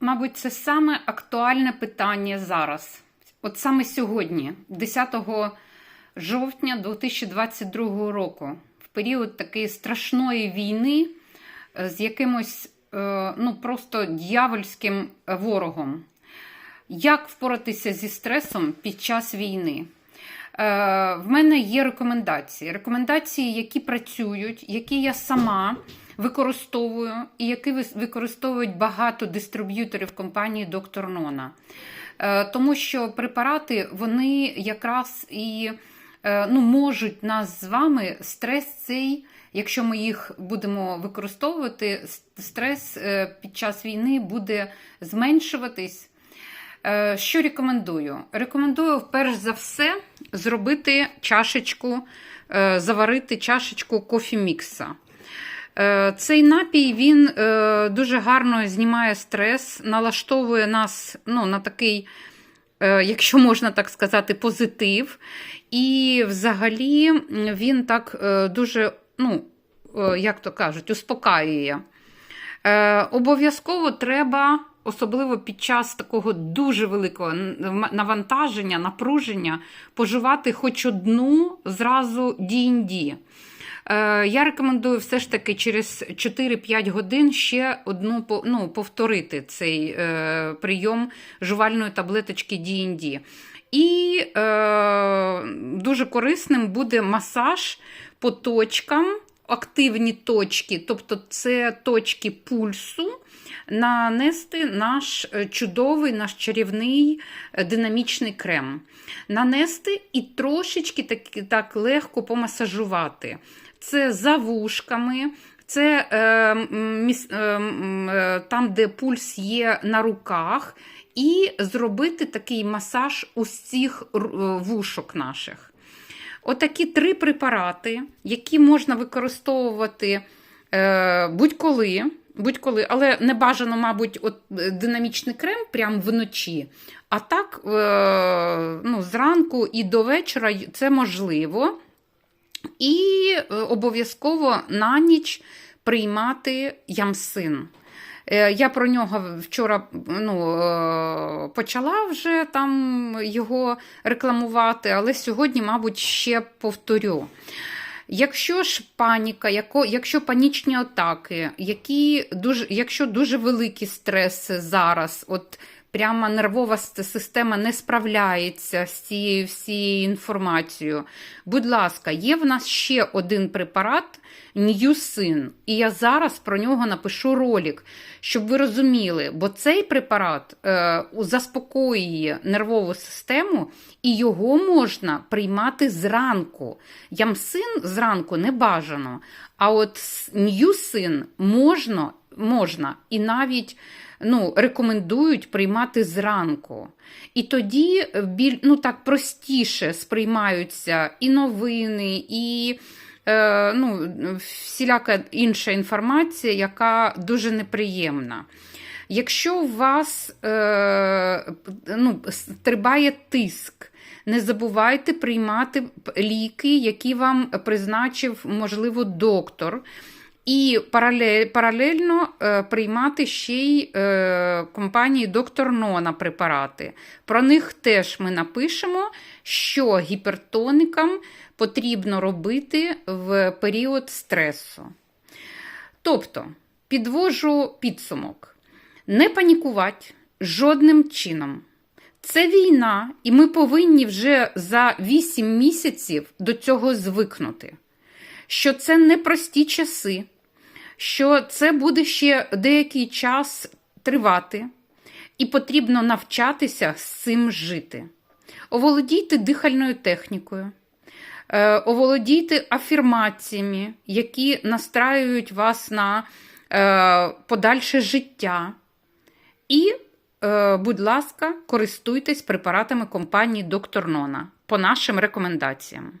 мабуть, це саме актуальне питання зараз. От саме сьогодні, 10 жовтня 2022 року, в період такої страшної війни е, з якимось е, ну, просто дьявольським ворогом. Як впоратися зі стресом під час війни? Е, В мене є рекомендації. Рекомендації, які працюють, які я сама використовую, і які використовують багато дистриб'юторів компанії Доктор Нона. Е, Тому що препарати вони якраз і е, ну, можуть нас з вами стрес цей. Якщо ми їх будемо використовувати, стрес під час війни буде зменшуватись. Що рекомендую? Рекомендую перш за все зробити чашечку, е, заварити чашечку кофі-мікса. Е, Цей напій він е, дуже гарно знімає стрес, налаштовує нас ну, на такий, якщо можна так сказати, позитив. І взагалі він так дуже, ну, як то кажуть, успокаює. Обов'язково треба, особливо під час такого дуже великого навантаження, напруження, поживати хоч одну зразу D&D. Е, Я рекомендую все ж таки через 4-5 годин ще одну ну, повторити цей е, прийом жувальної таблеточки D&D. І е, дуже корисним буде масаж по точкам, активні точки, тобто це точки пульсу, нанести наш е, чудовий, наш чарівний е, динамічний крем. Нанести і трошечки так, так легко помасажувати. Це за вушками. Це е, там, де пульс є на руках, і зробити такий масаж усіх вушок наших. Отакі три препарати, які можна використовувати будь-коли, будь-коли, але не бажано, мабуть, от, е, динамічний крем прямо вночі. А так, е, ну, зранку і до вечора це можливо. І е, обов'язково на ніч приймати ямсин. Я про нього вчора ну, почала вже там його рекламувати, але сьогодні, мабуть, ще повторю. Якщо ж паніка, яко, якщо панічні атаки, які дуже, якщо дуже великі стреси зараз, от прямо нервова система не справляється з цією всією інформацією, будь ласка, є в нас ще один препарат Ньюсин, і я зараз про нього напишу ролик, щоб ви розуміли, бо цей препарат е, заспокоює нервову систему, і його можна приймати зранку. Ямсин зранку не бажано, а от ньюсин можна, можна і навіть ну, рекомендують приймати зранку. І тоді е, біль, ну, так простіше сприймаються і новини, і е, ну, всіляка інша інформація, яка дуже неприємна. Якщо у вас е, ну, стрибає тиск, не забувайте приймати ліки, які вам призначив, можливо, доктор. І паралель, паралельно е, приймати ще й е, компанії Доктор Нона препарати. Про них теж ми напишемо, що гіпертоникам потрібно робити в період стресу. Тобто, підвожу підсумок: не панікувати жодним чином. Це війна, і ми повинні вже за 8 місяців до цього звикнути. Що це непрості часи, що це буде ще деякий час тривати, і потрібно навчатися з цим жити. Оволодійте дихальною технікою, е, оволодійте афірмаціями, які настраюють вас на е, подальше життя. І, е, будь ласка, користуйтесь препаратами компанії Доктор Нона по нашим рекомендаціям.